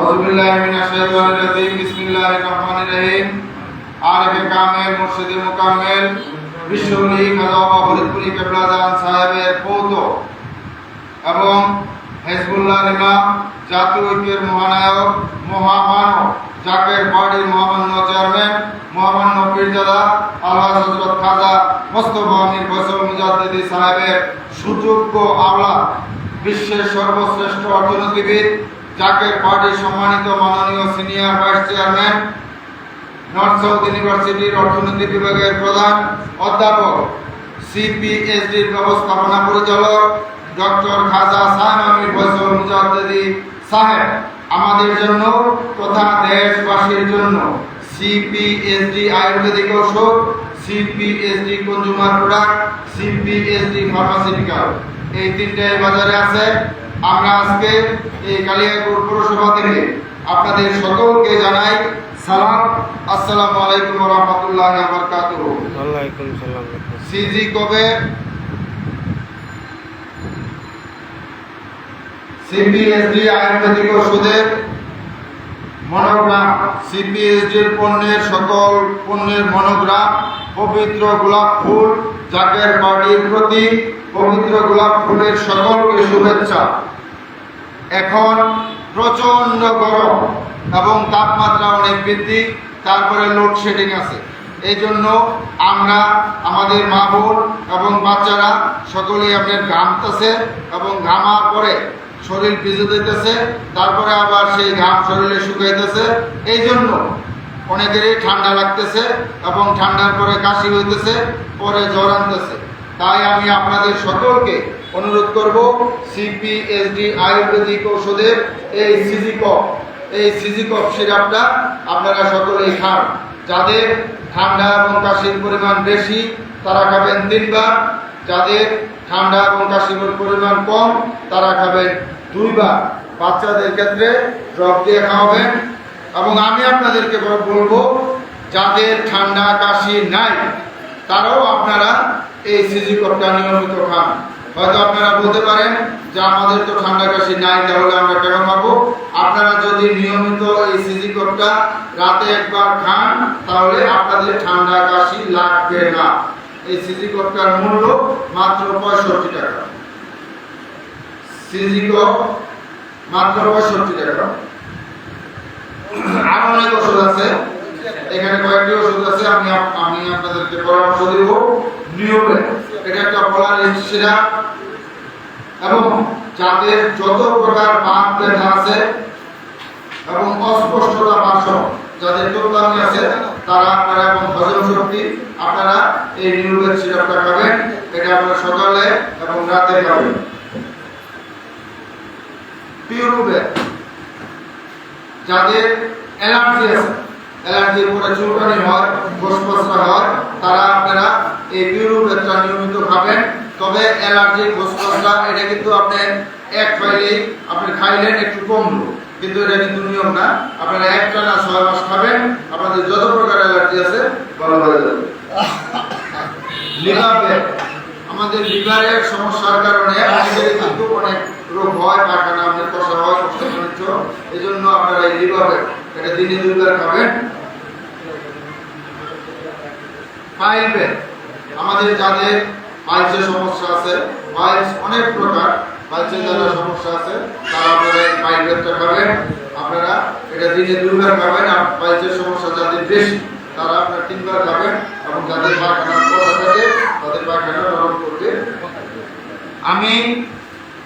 أعوذ بالله من الشيطان الرجيم بسم الله الرحمن الرحيم আরেফে কামেল মুর্শিদে মুকাম্মেল বিশ্বলী খাজা ফরিদপুরি কেবলাজান সাহেবের পৌত এবং হেজবুল্লাহ ইমাম জাতীয় ঐক্যের মহানায়ক মহামানব জাকের পার্টির মহামান্য চেয়ারম্যান মহামান্য পীরজাদা আল্লাহ হজরত খাজা মোস্তফা আমির ফসল মুজাদ্দিদি সাহেবের সুযোগ্য আওলা বিশ্বের সর্বশ্রেষ্ঠ অর্থনীতিবিদ জাকের পার্টির সম্মানিত মাননীয় senior vice chairman, north south ইউনিভার্সিটির অর্থনীতি বিভাগের প্রধান অধ্যাপক সিপিএসডির ব্যবস্থাপনা পরিচালক, ডক্টর খাজা সাহেব আমির ফসল সাহেব। আমাদের জন্য তথা দেশবাসীর জন্য সিপিএসডি আয়ুর্বেদিক ঔষধ, CPSD consumer product, CPSD pharmaceutical. এই তিনটাই বাজারে আছে। আমরা আজকে এই কালিয়াকুর পৌরসভা থেকে আপনাদের সকলকে জানাই সালাম। আসসালামু আলাইকুম রহমতুল্লাহ বরকাতুহ। ওয়ালাইকুম সালাম। সিজি কবে? সিপিএসডি আয়ুর্বেদিক ওষুধের মনোগ্রাম। সিপিএসডির পণ্যের সকল পণ্যের মনোগ্রাম পবিত্র গোলাপ ফুল জাকের বাড়ির প্রতি পবিত্র গোলাপ ফুলের সকলকে শুভেচ্ছা। এখন প্রচণ্ড গরম এবং তাপমাত্রা অনেক বৃদ্ধি, তারপরে লোডশেডিং আছে। এই জন্য আমরা, আমাদের মা বোন এবং বাচ্চারা সকলেই আপনার ঘামতেছে এবং ঘামার পরে শরীর ভিজে দিতেছে তারপরে আবার সেই ঘাম শরীরে শুকাইতেছে। এই জন্য অনেকেরই ঠান্ডা লাগতেছে এবং ঠান্ডার পরে কাশি হইতেছে, পরে জ্বর আনতেছে। তাই আমি আপনাদের সকলকে অনুরোধ করব সিপিএসডি আয়ুর্বেদিক ঔষধের এই সিজিকপ এই সিজিকপ সিরাপটা আপনারা সকলেই খান। যাদের ঠান্ডা এবং কাশির পরিমাণ বেশি, তারা খাবেন তিনবার। যাদের ঠান্ডা এবং কাশির পরিমাণ কম, তারা খাবেন দুইবার। বাচ্চাদের ক্ষেত্রে ড্রপ দিয়ে খাওয়াবেন। এবং আমি আপনাদেরকে বলব, যাদের ঠান্ডা, কাশি নাই, তারাও আপনারা এই সিজি কপটা নিয়মিত খান। হয়তো আপনারা বলতে পারেন যে আমাদের তো ঠান্ডা কাশি নাই, তাহলে আমরা কেন খাব? আপনারা যদি নিয়মিত এই সিজি কপটা রাতে একবার খান, তাহলে আপনাদের ঠান্ডা কাশি লাগবে না। এই সিজি কপটার মূল্য মাত্র পঁয়ষট্টি টাকা। সিজি কপ মাত্র পঁয়ষট্টি টাকা। আরও অনেক ওষুধ আছে। এখানে কয়েকটি ওষুধ আছে, আমি আমি আপনাদেরকে পরামর্শ দিব। নিয়মে এটা একটা পলারিস সিরাপ এবং যাদের যত প্রকার বাত ব্যথা আছে এবং অস্পষ্টতা বাস যাদের চোখদানি আছে, তারা আপনারা এবং হজম শক্তি, আপনারা এই নিউরোবেদ সিরাপটা খাবেন। এটা আপনারা সকালে এবং রাতে খাবেন। যাদের অ্যালার্জি আছে অ্যালার্জির পরে চুলকানি হয় ঘোষপসরা হয় তারা আপনারা এই পিউরোবেদটা নিয়মিত খাবেন। তবে অ্যালার্জি ঘোষপসরা এটা কিন্তু আপনি এক ফাইলেই আপনি খাইলেন একটু কমলো কিন্তু এটা কিন্তু নিয়ম না। আপনারা একটা না ছয় মাস খাবেন, আপনাদের যত প্রকার অ্যালার্জি আছে ভালো হয়ে যাবে। লিভার, আমাদের লিভারের সমস্যার কারণে আমাদের কিন্তু অনেক রোগ হয় পায়খানা আমাদের কষা হয়, কষ্ট এই জন্য আপনারা এই লিভার ব্যাগ এটা দিনে দুইবার খাবেন। পাইল আমাদের যাদের পাইলসের সমস্যা আছে। পাইলস অনেক প্রকার। পাইলসের যারা সমস্যা আছে, তারা আপনারা এই ব্যাগটা খাবেন। আপনারা এটা দিনে দুইবার খাবেন। আর পাইলসের সমস্যা যাদের বেশি, তারা আপনারা তিনবার খাবেন। এবং যাদের পায়খানা কষা থাকে, তাদের পায়খানা নরম করবে আমি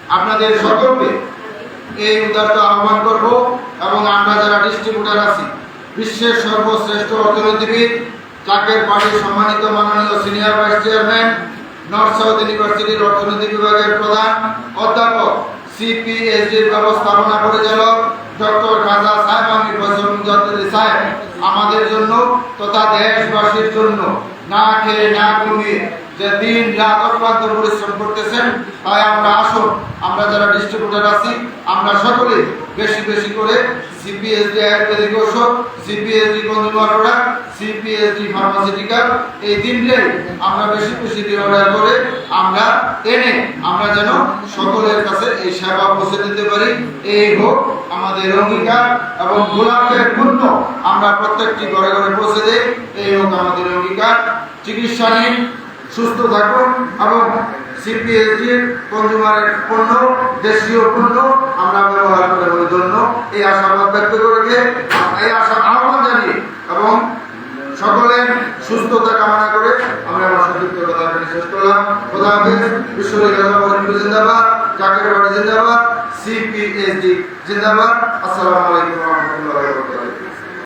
আপনাদের সকলকে এই উদারতা আহ্বান করব। এবং আমরা যারা ডিস্ট্রিবিউটার আছি, বিশ্বের সর্বশ্রেষ্ঠ অর্থনীতিবিদ, চাকের পার্টির সম্মানিত মাননীয় senior vice chairman north south ইউনিভার্সিটির অর্থনীতি বিভাগের প্রধান, অধ্যাপক সিপিএসডির ব্যবস্থাপনা পরিচালক, ডক্টর খাজা সাহেব আমির ফসল মুজাদ্দিদি সাহেব। আমাদের জন্য তথা দেশবাসীর জন্য না খেয়ে না ঘুমিয়ে যে দিন রাত অক্লান্ত পরিশ্রম করতেছেন, তাই আমরা আসুন, আমরা যারা ডিস্ট্রিবিউটার আছি, আমরা সকলে বেশি বেশি করে সিপিএসডি আয়ুর্বেদিক ঔষধ CPSD consumer product CPSD pharmaceutical এই তিনটে আমরা বেশি বেশি দিয়ে অর্ডার করে আমরা এনে আমরা যেন সকলের কাছে এই সেবা পৌঁছে দিতে পারি। এই হোক আমাদের অঙ্গীকার এবং গোলাপের পূর্ণ আমরা প্রত্যেকটি ঘরে ঘরে পৌঁছে দেই। এই হোক আমাদের অঙ্গীকার। চিকিৎসা নিন সুস্থ থাকুন এবং সিপিএসডির কনজিউমারের পণ্য, দেশীয় পণ্য আমরা ব্যবহার করে বলে জন্য এই আশাবাদ ব্যক্ত করে এই আশা আহ্বান জানিয়ে এবং সকলের সুস্থতা কামনা করে আমরা আমার সংক্ষিপ্ত কথা শেষ করলাম। খোদা হাফেজ বিশ্ববিদ্যালয় জিন্দাবাদ, জাকের বাড়ি জিন্দাবাদ সিপিএসডি জিন্দাবাদ। আসসালামু আলাইকুম।